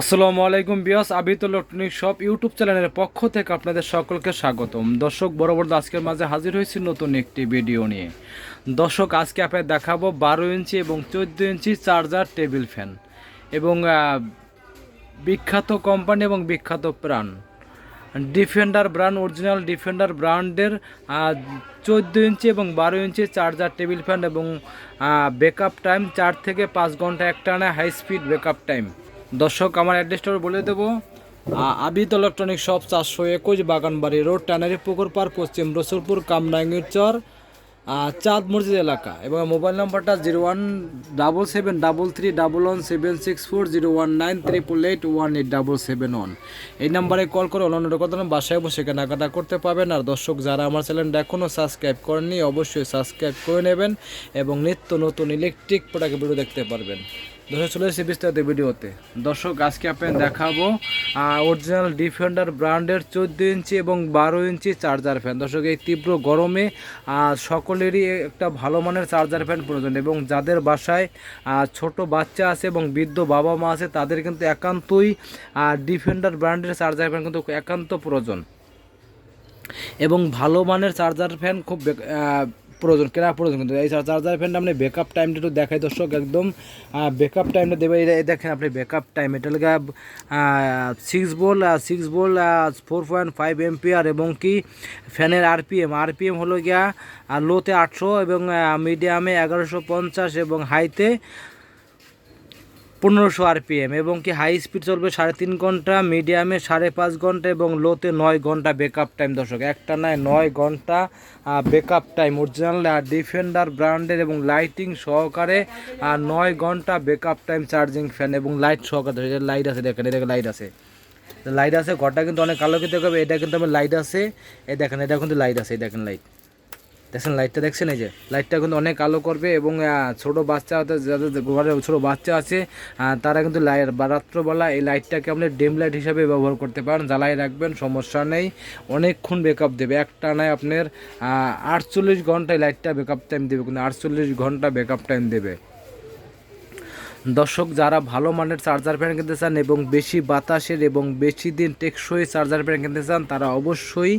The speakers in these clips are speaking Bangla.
আসসালামু আলাইকুম বিয়াস, আবিত ইলেকট্রনিক শপ ইউটিউব চ্যানেলের পক্ষ থেকে আপনাদের সকলকে স্বাগতম। দর্শক, বরাবর আজকের মাঝে হাজির হয়েছি নতুন একটি ভিডিও নিয়ে। দর্শক, আজকে আপনাদের দেখাবো বারো ইঞ্চি এবং চোদ্দ ইঞ্চি চার্জার টেবিল ফ্যান এবং বিখ্যাত কোম্পানি এবং বিখ্যাত প্রাণ ডিফেন্ডার ব্র্যান্ড, অরিজিনাল ডিফেন্ডার ব্র্যান্ডের চোদ্দ ইঞ্চি এবং বারো ইঞ্চি চার্জার টেবিল ফ্যান এবং ব্যাকআপ টাইম চার থেকে পাঁচ ঘণ্টা একটানা হাই স্পিড ব্যাকআপ টাইম। দর্শক, আমার অ্যাড্রেসটা বলে দেবো। আবিদ ইলেকট্রনিক শপ চারশো একুশ বাগানবাড়ি রোড টানারি পুকুর পার পশ্চিম রসুলপুর, কামরাঙ্গীর চর চাঁদ মসজিদ এলাকা। এবং মোবাইল নাম্বারটা zero one double seven double three double one seven six four zero one nine triple eight one eight double seven one এই নাম্বারে কল করে অন্যান্য কথা বাসায় বসে কেনাকাটা করতে পারবেন। আর দর্শক, যারা আমার চ্যানেলটা এখনও সাবস্ক্রাইব করেননি, অবশ্যই সাবস্ক্রাইব করে নেবেন এবং নিত্য নতুন ইলেকট্রিক প্রোডাক্ট ভিডিও দেখতে পারবেন। দর্শক চলে এসেছি বিস্তারিত ভিডিওতে। দর্শক, আজকে আপনাদের দেখাবো অরিজিনাল ডিফেন্ডার ব্র্যান্ডের চোদ্দ ইঞ্চি এবং বারো ইঞ্চি চার্জার ফ্যান দর্শক, এই তীব্র গরমে সকলেরই একটা ভালো মানের চার্জার ফ্যান প্রয়োজন এবং যাদের বাসায় ছোট বাচ্চা আছে এবং বৃদ্ধ বাবা মা আছে, তাদের কিন্তু একান্তই ডিফেন্ডার ব্র্যান্ডের চার্জার ফ্যান কিন্তু একান্ত প্রয়োজন। এবং ভালো মানের চার্জার ফ্যান খুব প্রয়োজন, কেনা প্রয়োজন কিন্তু। এই চার্জার ফ্যানটা আপনি ব্যাকআপ টাইমটা একটু দেখাই, দর্শক, একদম ব্যাকআপ টাইমটা দেবে। এই দেখেন আপনি ব্যাকআপ টাইম এটা লাগে six bowl six bowl four point five MPR এবং কি ফ্যানের আরপিএম আরপিএম হলো গিয়া লোতে আটশো এবং মিডিয়ামে এগারোশো পঞ্চাশ এবং হাইতে পনেরোশো আরপিএম এবং কি হাই স্পিড চলবে সাড়ে তিন ঘণ্টা মিডিয়ামে সাড়ে পাঁচ ঘণ্টা এবং লোতে নয় ঘণ্টা ব্যাকআপ টাইম দর্শক। একটা নয় নয় ঘণ্টা ব্যাকআপ টাইম অরিজিনাল আর ডিফেন্ডার ব্র্যান্ডের এবং লাইটিং সহকারে নয় ঘণ্টা ব্যাকআপ টাইম চার্জিং ফ্যান এবং লাইট সহকারে। লাইট আছে, দেখেন এটা লাইট আছে। লাইট আছে, ঘরটা কিন্তু অনেক আলো কিন্তু হবে এটা কিন্তু আমার লাইট আছে। এই দেখেন, এটা কিন্তু লাইট আছে, এই দেখেন লাইট দেখছেন লাইটটা দেখছেন এই যে? লাইটটা কিন্তু অনেক আলো করবে এবং ছোটো বাচ্চা যাদের ঘরে ছোটো বাচ্চা আছে তারা কিন্তু লাইট রাত্রবেলা এই লাইটটাকে আপনি ডিম লাইট হিসাবে ব্যবহার করতে পারেন। জ্বালাই রাখবেন, সমস্যা নেই। অনেকক্ষণ বেকআপ দেবে। একটা নয় আপনার আটচল্লিশ ঘন্টায় লাইটটা বেকআপ টাইম দেবে। কিন্তু আটচল্লিশ ঘণ্টা বেকআপ টাইম দেবে। দর্শক, যারা ভালো মানের চার্জার ফ্যান কিনতে চান এবং বেশি বাতাসের এবং বেশি দিন টেকসই চার্জার ফ্যান কিনতে চান, তারা অবশ্যই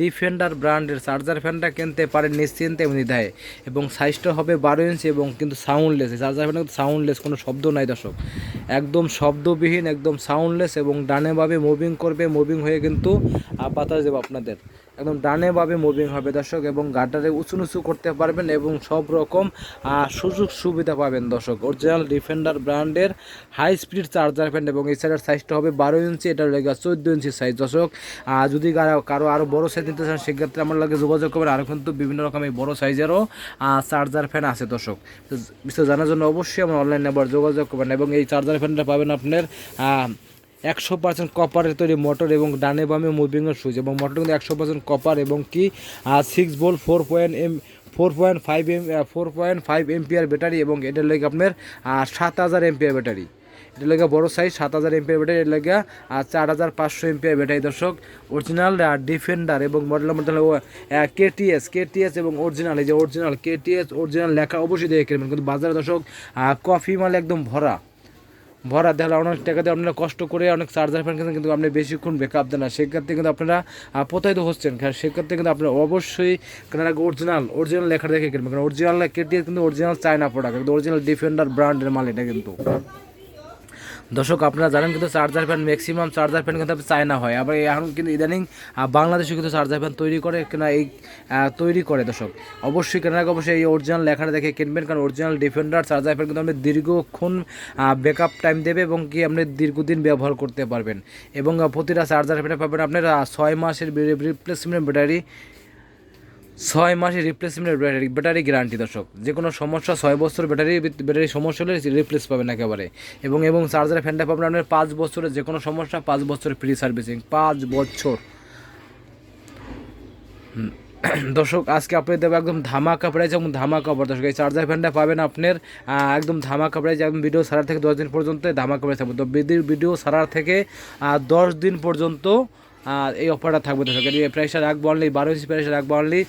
ডিফেন্ডার ব্র্যান্ডের চার্জার ফ্যানটা কিনতে পারেন নিশ্চিন্তে নিধায় এবং সাইজটা হবে বারো ইঞ্চি এবং কিন্তু সাউন্ডলেস চার্জার ফ্যান কিন্তু সাউন্ডলেস কোনো শব্দ নাই দর্শক। একদম শব্দবিহীন, একদম সাউন্ডলেস এবং ডানেভাবে মুভিং করবে মুভিং হয়ে কিন্তু বাতাস দেবে আপনাদের। একদম ডানেভাবে মুভিং হবে দর্শক এবং গাটারে উঁচু নিচু করতে পারবেন এবং সব রকম সুযোগ সুবিধা পাবেন দর্শক। অরিজিনাল ডিফেন্ডার ব্র্যান্ডের হাই স্পিড চার্জার ফ্যান এবং এই সাইডের সাইজটা হবে বারো ইঞ্চি এটা লেগে চোদ্দ ইঞ্চি সাইজ দর্শক। যদি কারও আরও বড় সাইজ নিতে চান, সেক্ষেত্রে আমার লাগে যোগাযোগ করবেন। আরও কিন্তু বিভিন্ন রকমের বড় সাইজেরও চার্জার ফ্যান আছে দর্শক। বিস্তারিত জানার জন্য অবশ্যই আমার অনলাইনে আবার যোগাযোগ করবেন এবং এই চার্জার ফ্যানটা পাবেন আপনার একশো পার্সেন্ট কপারের তৈরি মোটর এবং ডানে বামে মুভিংয়ের সুইচ। এবং মোটর কিন্তু একশো পার্সেন্ট কপার এবং কি সিক্স বোল four point M four point five M four point five MPR battery এবং এটার লেগে আপনার সাত হাজার এমপিআর ব্যাটারি এটা লেগে বড় সাইজ সাত হাজার এমপিআর ব্যাটারি এর লেগে চার হাজার পাঁচশো এমপিআর ব্যাটারি দর্শক অরিজিনাল ডিফেন্ডার এবং মডেলের মধ্যে হলো কেটিএস কেটিএস এবং অরিজিনাল এই যে অরিজিনাল কেটিএস অরিজিনাল লেখা অবশ্যই দেখে কিন্তু বাজারে দর্শক কফি মাল একদম ভরা। ভরা দেখা অনেক টাকা দিয়ে আপনারা কষ্ট করে অনেক চার্জার ফ্যান কিনছেন, কিন্তু আপনি বেশিক্ষণ ব্যাকআপ দেন না। সেক্ষেত্রে কিন্তু আপনারা প্রতারিত হচ্ছেন। কারণ সেক্ষেত্রে কিন্তু আপনারা অবশ্যই কেনার আগে অরিজিনাল অরিজিনাল লেখা দেখে কিনবেন। কারণ অরিজিনাল কেটে কিন্তু অরিজিনাল চায়না প্রোডাক্ট কিন্তু অরিজিনাল ডিফেন্ডার ব্র্যান্ডের মাল এটা কিন্তু। দর্শক, আপনারা জানেন কিন্তু charger fan maximum charger fan কিন্তু চায়না হয়। আবার এখন কিন্তু ইদানিং বাংলাদেশে কিন্তু চার্জার ফ্যান তৈরি করে, কিনা এই তৈরি করে দর্শক। অবশ্যই কেনার আগে অবশ্যই এই অরিজিনাল লেখাটা দেখে কিনবেন, কারণ অরিজিনাল ডিফেন্ডার চার্জার ফ্যান কিন্তু আপনি দীর্ঘক্ষণ ব্যাকআপ টাইম দেবে এবং কি আপনি দীর্ঘদিন ব্যবহার করতে পারবেন। এবং প্রতিটা চার্জার ফ্যানে পাবেন আপনার ছয় মাসের রিপ্লেসমেন্ট ব্যাটারি ছয় মাসের রিপ্লেসমেন্টের ব্যাটারি ব্যাটারি গ্যারান্টি দর্শক। যে কোনো সমস্যা ছয় বছর ব্যাটারি ব্যাটারি সমস্যা হলে রিপ্লেস পাবেন একেবারে। এবং এবং চার্জার ফ্যানটা পাবেন আপনার পাঁচ বছরের যে কোনো সমস্যা পাঁচ বছরের ফ্রি সার্ভিসিং পাঁচ বছর। দর্শক, আজকে আপনি দেবো একদম ধামাকা প্রাইস এবং ধামাকা অফার দর্শক, এই চার্জার ফ্যানটা পাবেন আপনার একদম ধামাকা প্রাইস একদম ভিডিও সারার থেকে দশ দিন পর্যন্ত ধামাকা প্রাইস থাকবে তো ভিডিও সারার থেকে দশ দিন পর্যন্ত এই অফারটা থাকবে দর্শক। এর প্রাইসটা রাখব অনলি বারো ইঞ্চি প্রাইসটা রাখব অনলি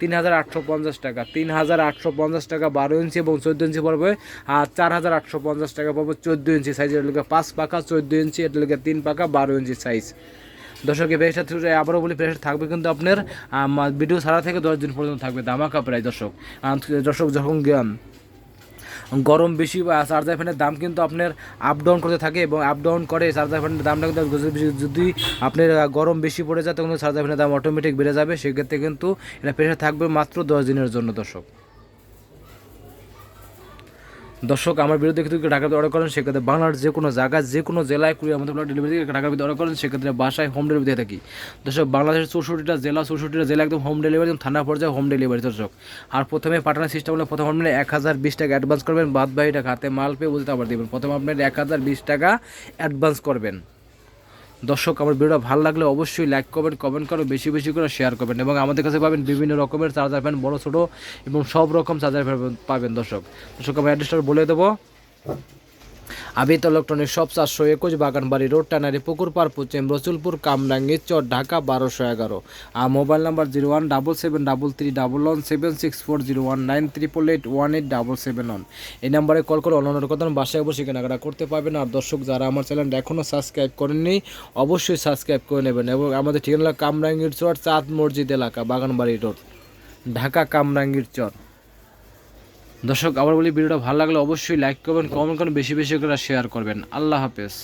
তিন হাজার আটশো পঞ্চাশ টাকা। তিন হাজার আটশো পঞ্চাশ টাকা বারো ইঞ্চি এবং চোদ্দ ইঞ্চি পড়বে, আর চার হাজার আটশো পঞ্চাশ টাকা পড়বে চোদ্দ ইঞ্চি সাইজ এর লোকে পাঁচ পাকা চোদ্দ ইঞ্চি এর লোকে তিন পাকা বারো ইঞ্চি সাইজ দর্শক এই প্রাইসটা থ্রু আবারও বলি প্রাইসটা থাকবে কিন্তু আপনার ভিডিও ছাড়া থেকে দশ দিন পর্যন্ত থাকবে দামাকা প্রায় দর্শক। দর্শক, যখন গরম বেশি বা চার্জার ফ্যানের দাম কিন্তু আপনার আপ ডাউন করতে থাকে এবং আপ ডাউন করে চার্জার ফ্যানের দামটা কিন্তু যদি আপনার গরম বেশি পড়ে যায়, তখন চার্জার ফ্যানের দাম অটোমেটিক বেড়ে যাবে। সেক্ষেত্রে কিন্তু এটা প্রেশার থাকবে মাত্র দশ দিনের জন্য দর্শক। দর্শক, আমার বিরুদ্ধে কিন্তু ঢাকাতে অর্ডার করেন, সেক্ষেত্রে বাংলার যে কোনো জায়গায়, যে কোনো জেলায় কুড়ি আমাদের ডেলিভারি ঢাকার ভিতরে অর্ডার করেন, সেক্ষেত্রে বাসায় হোম ডেলিভারি দিয়ে থাকি। দর্শক, বাংলাদেশের চৌষট্টিটা জেলা চৌষট্টিটা জেলা একদম হোম ডেলিভারি এবং থানা পর্যায়ে হোম ডেলিভারি দর্শক। আর প্রথমে পাঠানোর সিস্টেম হলে, প্রথম আপনার এক হাজার বিশ টাকা অ্যাডভান্স করবেন বাদ বাকিটা হাতে মাল পেয়ে বুঝতে আবার দেবেন। প্রথমে আপনার এক হাজার বিশ টাকা অ্যাডভান্স করবেন। দর্শক, আমার ভিডিওটা ভালো লাগলে অবশ্যই লাইক করবেন কমেন্ট করো, বেশি বেশি করে শেয়ার করবেন এবং আমাদের কাছে পাবেন বিভিন্ন রকমের চার্জার ফ্যান বড়, ছোটো এবং সব রকম চার্জার ফ্যান পাবেন দর্শক। দর্শক, আমি অ্যাড্রেসটা বলে দেবো। আবিত ইলেকট্রনিক সব চারশো একুশ বাগানবাড়ি রোড টানারি পুকুর পার পশ্চিম রসুলপুর, কামরাঙ্গি, চর, ঢাকা, বারোশো এগারো। আর mobile number zero one double seven double three double one seven six four zero one nine triple eight one eight double seven one. এই নাম্বারে কল করে অন্যান্য কথা বাসায় বসে কেনাকাটা করতে পারবেন। আর দর্শক যারা আমার চ্যানেলটা এখনও সাবস্ক্রাইব করেননি, অবশ্যই সাবস্ক্রাইব করে নেবেন। এবং আমাদের ঠিকানা কামরাঙ্গির চর, চাঁদ মসজিদ এলাকা, বাগানবাড়ি রোড, ঢাকা, কামরাঙ্গীর চর। দর্শক, আবার বলি, ভিডিওটা ভালো লাগলে অবশ্যই লাইক করবেন কমেন্ট করবেন, বেশি বেশি করে শেয়ার করবেন। আল্লাহ হাফেজ।